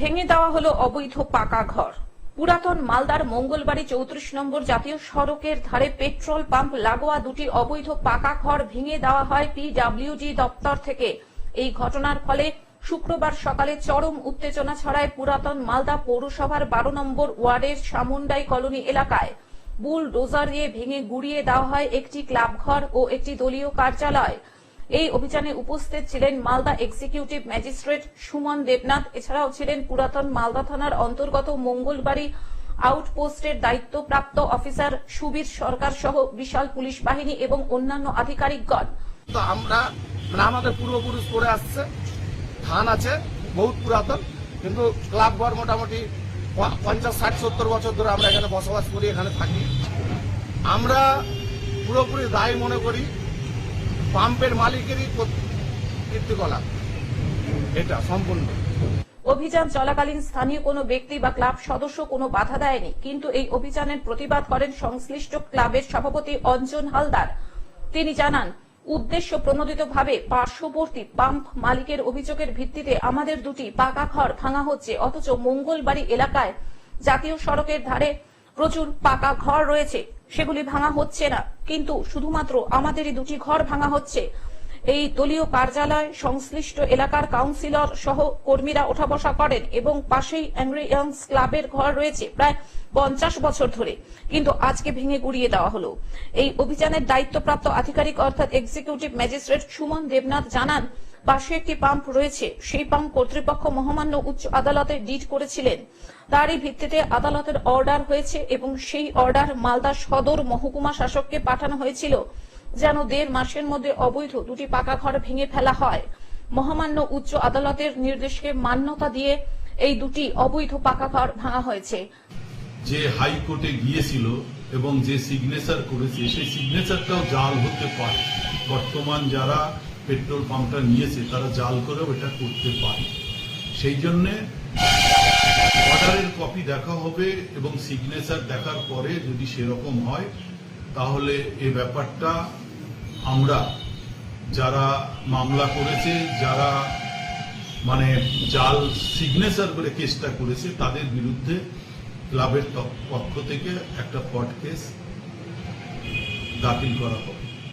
ভেঙে দেওয়া হলো অবৈধ পাকা ঘর। পুরাতন মালদার মঙ্গলবাড়ি চৌত্রিশ নম্বর জাতীয় সড়কের ধারে পেট্রোল পাম্প লাগোয়া দুটি অবৈধ পাকা ঘর ভেঙে দেওয়া হয় পিডব্লিউডি দপ্তর থেকে। এই ঘটনার ফলে শুক্রবার সকালে চরম উত্তেজনা ছড়ায় পুরাতন মালদা পৌরসভার বারো নম্বর ওয়ার্ডের সামুন্ডাই কলোনি এলাকায়। বুল ডোজার দিয়ে ভেঙে গুড়িয়ে দেওয়া হয় একটি ক্লাব ঘর ও একটি দলীয় কার্যালয়। এই অভিযানে উপস্থিত ছিলেন মালদা এক্সিকিউটিভ ম্যাজিস্ট্রেট সুমন দেবনাথ, এছাড়াও ছিলেন পুরাতন মালদা থানার অন্তর্গত মঙ্গলবাড়ি আউটপোস্টের দায়িত্বপ্রাপ্ত অফিসার সুবীর সরকার সহ বিশাল পুলিশ বাহিনী এবং অন্যান্য আধিকারিকগণ। তো আমরা মানে আমাদের পূর্বপুরুষ করে আসছে, থান আছে, বহুত পুরাতন, কিন্তু ক্লাব ঘর মোটামুটি পঞ্চাশ, ষাট, সত্তর বছর ধরে আমরা এখানে বসবাস করি, এখানে থাকি। আমরা পুরোপুরি দায় মনে করি পাম্পের মালিকেরই কর্তৃ- কীর্তিকলাপ। এটা সম্পূর্ণ। অভিযান চলাকালীন স্থানীয় কোনো ব্যক্তি বা ক্লাব সদস্য কোনো বাধা দেয়নি, কিন্তু এই অভিযানের প্রতিবাদ করেন সংশ্লিষ্ট ক্লাবের সভাপতি অঞ্জন হালদার। তিনি জানান, উদ্দেশ্য প্রণোদিতভাবে পার্শ্ববর্তী পাম্প মালিকের অভিযোগের ভিত্তিতে আমাদের দুটি পাকা ঘর ভাঙা হচ্ছে, অথচ মঙ্গলবাড়ি এলাকায় জাতীয় সড়কের ধারে প্রচুর পাকা ঘর রয়েছে। সেগুলি ভাঙা হচ্ছে না। কিন্তু শুধুমাত্র আমাদেরই দুটি ঘর ভাঙা হচ্ছে। এই দলীয় কার্যালয়, সংশ্লিষ্ট এলাকার কাউন্সিলর সহ কর্মীরা ওঠা বসা করেন এবং পাশেই অ্যাংরি ক্লাবের ঘর রয়েছে প্রায় পঞ্চাশ বছর ধরে। কিন্তু আজকে ভেঙে গুড়িয়ে দেওয়া হলো। এই অভিযানের দায়িত্বপ্রাপ্ত আধিকারিক অর্থাৎ এক্সিকিউটিভ ম্যাজিস্ট্রেট সুমন দেবনাথ জানান পাশে একটি পাম্প রয়েছে। সেই পাম্প কর্তৃপক্ষ মহামান্য উচ্চ আদালতে ডিট করেছিলেন। তারই ভিত্তিতে আদালতের অর্ডার হয়েছে এবং সেই অর্ডার মালদা সদর মহকুমা শাসককে পাঠানো হয়েছিল, যেন দেড় মাসের মধ্যে অবৈধ দুটি পাকা ঘর ভেঙে ফেলা হয়। মহামান্য উচ্চ আদালতের নির্দেশকে মান্যতা দিয়ে এই দুটি অবৈধ পাকা ঘর ভাঙা হয়েছে। যে হাইকোর্টে গিয়েছিল এবং যে সিগনেচার করেছে, সেই সিগনেচারটাও জাল হতে পারে। বর্তমান যারা পেট্রোল পাম্পটা নিয়েছে, তারা জাল করেও এটা করতে পারে। সেই জন্যে অর্ডারের কপি দেখা হবে এবং সিগনেচার দেখার পরে যদি সেরকম হয়, তাহলে এ ব্যাপারটা আমরা যারা মামলা করেছে, যারা মানে জাল সিগনেচার করে কেসটা করেছে, তাদের বিরুদ্ধে ক্লাবের পক্ষ থেকে একটা কট কেস দাখিল করা হবে।